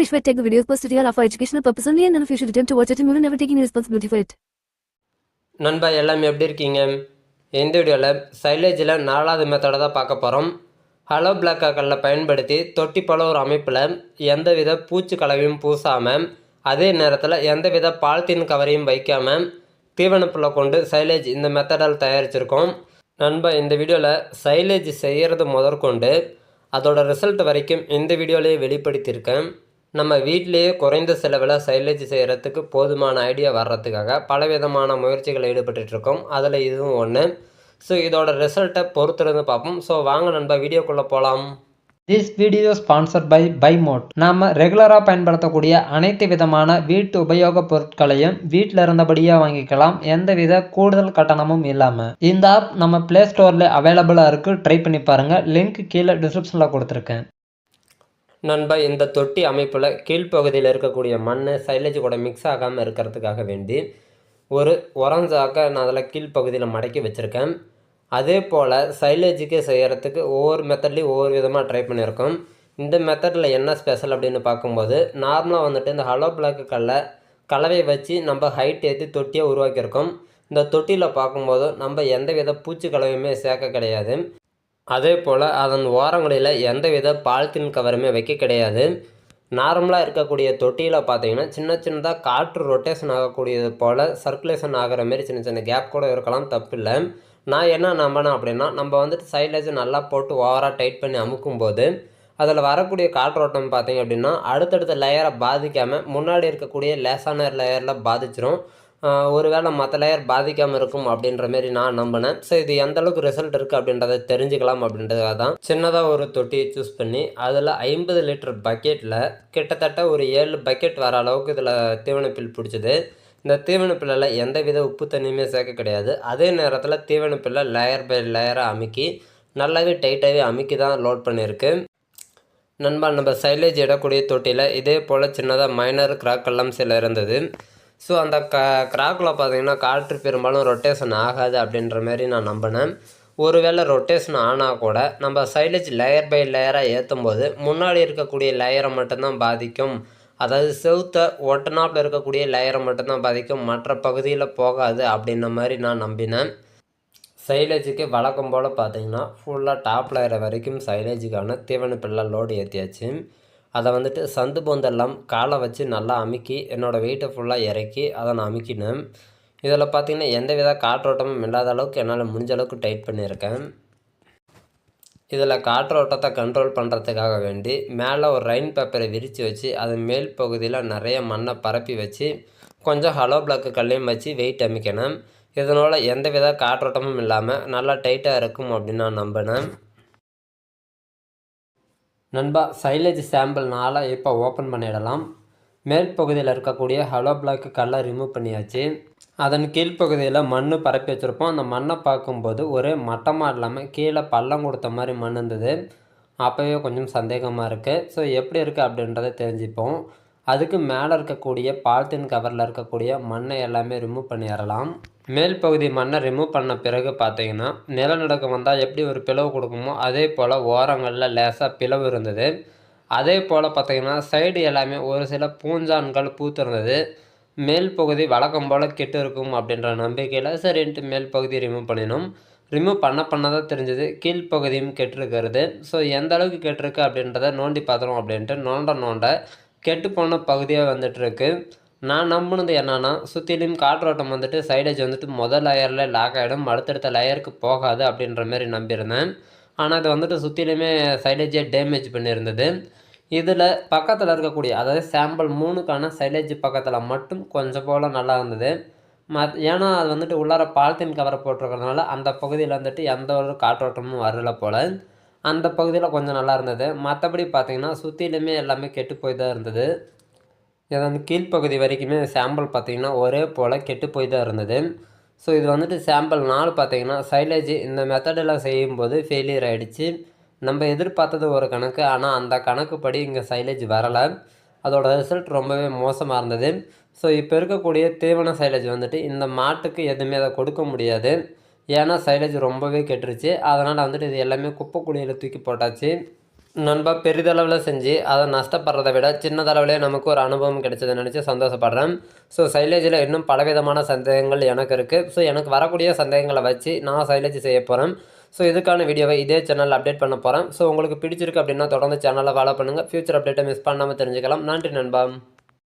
Krish will take the videos posted here are for educational purpose only and none of you should attempt to watch it and we will never take any responsibility for it. நண்பா எல்லாம் எப்படி இருக்கீங்க? இந்த வீடியோவில் சைலேஜில் நாலாவது மெத்தடை தான் பார்க்க போகிறோம் ஹலோ பிளாக்காக்களில் பயன்படுத்தி தொட்டி போல ஒரு அமைப்பில் எந்தவித பூச்சி கலவையும் பூசாமல் அதே நேரத்தில் எந்தவித பால்தீன் கவரையும் வைக்காமல் தீவனப்புள்ள கொண்டு சைலேஜ் இந்த மெத்தடால் தயாரிச்சிருக்கோம். நண்பா இந்த வீடியோவில் சைலேஜ் செய்கிறது முதற்கொண்டு அதோட ரிசல்ட் வரைக்கும் இந்த வீடியோலேயே வெளிப்படுத்தியிருக்கேன். நம்ம வீட்டிலேயே குறைந்த செலவில் சைலேஜ் செய்கிறதுக்கு போதுமான ஐடியா வர்றதுக்காக பலவிதமான முயற்சிகள் ஈடுபட்டுருக்கோம் இருக்கோம் அதில் இதுவும் ஒன்று ஸோ இதோட ரிசல்ட்டை பொறுத்திருந்து பார்ப்போம். ஸோ வாங்க நண்பா வீடியோக்குள்ளே போகலாம் திஸ் வீடியோ ஸ்பான்சர் பை பைமோட் நாம் ரெகுலராக பயன்படுத்தக்கூடிய அனைத்து விதமான வீட்டு உபயோகப் பொருட்களையும் வீட்டில் இருந்தபடியே வாங்கிக்கலாம். எந்தவித கூடுதல் கட்டணமும் இல்லாமல் இந்த ஆப் நம்ம ப்ளே ஸ்டோரில் அவைலபிளாக இருக்குது ட்ரை பண்ணி பாருங்கள் லிங்க் கீழே டிஸ்கிரிப்ஷனில் கொடுத்துருக்கேன். நண்பா இந்த தொட்டி அமைப்பில் கீழ்ப்பகுதியில் இருக்கக்கூடிய மண் சைலேஜ் கூட மிக்ஸ் ஆகாமல் இருக்கிறதுக்காக வேண்டி ஒரு உரஞ்சாக்க நான் அதில் கீழ்ப்பகுதியில் மடக்கி வச்சுருக்கேன். அதே போல் சைலேஜுக்கு செய்கிறதுக்கு ஒவ்வொரு மெத்தட்லேயும் ஒவ்வொரு விதமாக ட்ரை பண்ணியிருக்கோம். இந்த மெத்தடில் என்ன ஸ்பெஷல் அப்படின்னு பார்க்கும்போது நார்மலாக வந்துட்டு இந்த ஹலோ பிளாக்கு கல்லை கலவையை வச்சு நம்ம ஹைட் ஏற்றி தொட்டியை உருவாக்கியிருக்கோம். இந்த தொட்டியில் பார்க்கும்போது நம்ம எந்த வித பூச்சி கலவையுமே சேர்க்க கிடையாது. அதே போல் அதன் ஓரங்களில் எந்தவித பாலித்தீன் கவருமே வைக்க கிடையாது. நார்மலாக இருக்கக்கூடிய தொட்டியில் பார்த்தீங்கன்னா சின்ன சின்னதாக காற்று ரொட்டேஷன் ஆகக்கூடியது போல் சர்க்குலேஷன் ஆகிற மாரி சின்ன சின்ன கேப் கூட இருக்கலாம் தப்பு இல்லை நான் என்ன நம்பினேன் அப்படின்னா நம்ம வந்துட்டு சைட்லேஜ் நல்லா போட்டு ஓவராக டைட் பண்ணி அமுக்கும்போது அதில் வரக்கூடிய காற்றோட்டம் பார்த்தீங்க அப்படின்னா அடுத்தடுத்த லேயரை பாதிக்காமல் முன்னாடி இருக்கக்கூடிய லேசான லேயரில் பாதிச்சிரும். ஒருவேளை மற்ற லேயர் பாதிக்காமல் இருக்கும் அப்படின்ற மாரி நான் நம்பினேன். ஸோ இது எந்த அளவுக்கு ரிசல்ட் இருக்குது அப்படின்றத தெரிஞ்சுக்கலாம் அப்படின்றதுக்காக தான் சின்னதாக ஒரு தொட்டியை சூஸ் பண்ணி அதில் ஐம்பது லிட்டர் பக்கெட்டில் கிட்டத்தட்ட ஒரு ஏழு பக்கெட் வர அளவுக்கு இதில் தீவனப்பில் பிடிச்சிது. இந்த தீவனப்பில்லில் எந்த வித உப்பு தண்ணியுமே சேர்க்க கிடையாது. அதே நேரத்தில் தீவனப்பில்லை லேயர் பை லேயராக அமுக்கி நல்லாவே டைட்டாகவே அமுக்கி தான் லோட் பண்ணியிருக்கு நண்பா நம்ம சைலேஜ் இடக்கூடிய தொட்டியில் இதே போல் சின்னதாக மைனர் கிராக்கெல்லாம் சில இருந்தது. ஸோ அந்த க கிராக்கில் பார்த்தீங்கன்னா காற்று பெரும்பாலும் ரொட்டேஷன் ஆகாது அப்படின்ற மாதிரி நான் நம்பினேன். ஒருவேளை ரொட்டேஷன் ஆனால் கூட நம்ம சைலேஜ் லேயர் பை லேயராக ஏற்றும் போது முன்னாடி இருக்கக்கூடிய லேயரை மட்டும்தான் பாதிக்கும். அதாவது செவுத்த ஒட்டனாப்பில் இருக்கக்கூடிய லேயரை மட்டும்தான் பாதிக்கும். மற்ற பகுதியில் போகாது அப்படின்ன மாதிரி நான் நம்பினேன். சைலேஜுக்கு வழக்கம் போல் பார்த்தீங்கன்னா ஃபுல்லாக டாப் லேயர் வரைக்கும் சைலேஜுக்கான தீவன பிள்ளை லோடு ஏற்றியாச்சு அதை வந்துட்டு சந்து பொந்தெல்லாம் காலை வச்சு நல்லா அமுக்கி என்னோடய வெயிட்டை ஃபுல்லாக இறக்கி அதை நான் அமுக்கினேன். இதில் பார்த்திங்கன்னா எந்த வித காற்றோட்டமும் இல்லாத அளவுக்கு என்னால் முடிஞ்ச அளவுக்கு டைட் பண்ணியிருக்கேன். இதில் காற்றோட்டத்தை கண்ட்ரோல் பண்ணுறதுக்காக வேண்டி மேலே ஒரு ரைன் பேப்பரை விரித்து வச்சு அது மேல் பகுதியில் நிறைய மண்ணை பரப்பி வச்சு கொஞ்சம் ஹலோ பிளாக்கு கல்லையும் வச்சு வெயிட் அமைக்கணும் இதனால் எந்த வித காற்றோட்டமும் இல்லாமல் நல்லா டைட்டாக இருக்கும் அப்படின்னு நான் நம்பினேன். நண்பா சைலேஜ் சாம்பிள் நாளாக இப்போ ஓப்பன் பண்ணிடலாம். மேல் பகுதியில் இருக்கக்கூடிய ஹலோ பிளாக்கு கல்லை ரிமூவ் பண்ணியாச்சு. அதன் கீழ்ப்பகுதியில் மண் பரப்பி வச்சுருப்போம். அந்த மண்ணை பார்க்கும்போது ஒரே மட்டமாக இல்லாமல் கீழே பள்ளம் கொடுத்த மாதிரி மண் இருந்தது. அப்போவே கொஞ்சம் சந்தேகமாக இருக்குது ஸோ எப்படி இருக்குது அப்படின்றத தெரிஞ்சுப்போம். அதுக்கு மேலே இருக்கக்கூடிய பாலித்தீன் கவரில் இருக்கக்கூடிய மண்ணை எல்லாமே ரிமூவ் பண்ணிடலாம் மேல் பகுதி மண்ணை ரிமூவ் பண்ண பிறகு பார்த்தீங்கன்னா நிலநடுக்கம் வந்தால் எப்படி ஒரு பிளவு கொடுக்குமோ அதே போல் ஓரங்களில் லேசாக பிளவு இருந்தது. அதே போல் பார்த்திங்கன்னா சைடு எல்லாமே ஒரு சில பூஞ்சான்கள் பூத்திருந்தது. மேல் பகுதி வழக்கம் போல் கெட்டு இருக்கும் அப்படின்ற நம்பிக்கையில் சரின்ட்டு மேல் பகுதி ரிமூவ் பண்ணினோம். ரிமூவ் பண்ண பண்ண தான் தெரிஞ்சது கீழ்ப்பகுதியும் கெட்டிருக்கிறது. ஸோ எந்த அளவுக்கு கெட்டிருக்கு அப்படின்றத நோண்டி பார்த்துரும் அப்படின்ட்டு நோண்ட நோண்ட கெட்டு போன பகுதியாக வந்துட்டுருக்கு. நான் நம்பினது என்னென்னா சுற்றிலும் காற்றோட்டம் வந்துட்டு சைடேஜ் வந்துட்டு முதல் லேயரில் லாக் ஆகிடும் அடுத்தடுத்த லேயருக்கு போகாது அப்படின்ற மாதிரி நம்பியிருந்தேன். ஆனால் அது வந்துட்டு சுற்றிலுமே சைலேஜே டேமேஜ் பண்ணியிருந்தது. இதில் பக்கத்தில் இருக்கக்கூடிய அதாவது சாம்பிள் மூணுக்கான சைலேஜ் பக்கத்தில் மட்டும் கொஞ்சம் போல் நல்லா இருந்தது. மத் ஏன்னா அது வந்துட்டு உள்ளார பாலித்தீன் கவரை போட்டிருக்கிறதுனால அந்த பகுதியில் வந்துட்டு எந்த ஒரு காற்றோட்டமும் வரல போல். அந்த பகுதியில் கொஞ்சம் நல்லா இருந்தது. மற்றபடி பார்த்திங்கன்னா சுற்றிலுமே எல்லாமே கெட்டு போய் தான் இருந்தது இதன் கீழ்ப்பகுதி வரைக்குமே சாம்பிள் பார்த்திங்கன்னா ஒரே போல் கெட்டு போய் தான் இருந்தது. ஸோ இது வந்துட்டு சாம்பிள் நாலு பார்த்திங்கன்னா சைலேஜ் இந்த மெத்தடெல்லாம் செய்யும்போது ஃபெயிலியர் ஆகிடுச்சு நம்ம எதிர்பார்த்தது ஒரு கணக்கு ஆனால் அந்த கணக்குப்படி இங்கே சைலேஜ் வரலை. அதோட ரிசல்ட் ரொம்பவே மோசமாக இருந்தது. ஸோ இப்போ இருக்கக்கூடிய தீவன சைலேஜ் வந்துட்டு இந்த மாட்டுக்கு எதுவுமே அதை கொடுக்க முடியாது. ஏன்னா சைலேஜ் ரொம்பவே கெட்டுருச்சு. அதனால் வந்துட்டு இது எல்லாமே குப்பை குழியில் தூக்கி போட்டாச்சு. நண்பா பெரிதளவில் செஞ்சு அதை நஷ்டப்படுறதை விட சின்னதளவிலே நமக்கு ஒரு அனுபவம் கிடைச்சதை நினச்சி சந்தோஷப்படுறேன். ஸோ சைலேஜில் இன்னும் பலவிதமான சந்தேகங்கள் எனக்கு இருக்குது ஸோ எனக்கு வரக்கூடிய சந்தேகங்களை வச்சு நான் சைலேஜ் செய்ய போகிறேன் ஸோ இதுக்கான வீடியோவை இதே சேனலில் அப்டேட் பண்ண போகிறேன் ஸோ உங்களுக்கு பிடிச்சிருக்கு அப்படின்னா தொடர்ந்து சேனலை ஃபாலோ பண்ணுங்கள் ஃபியூச்சர் அப்டேட்டை மிஸ் பண்ணாமல் தெரிஞ்சுக்கலாம். நன்றி நண்பா.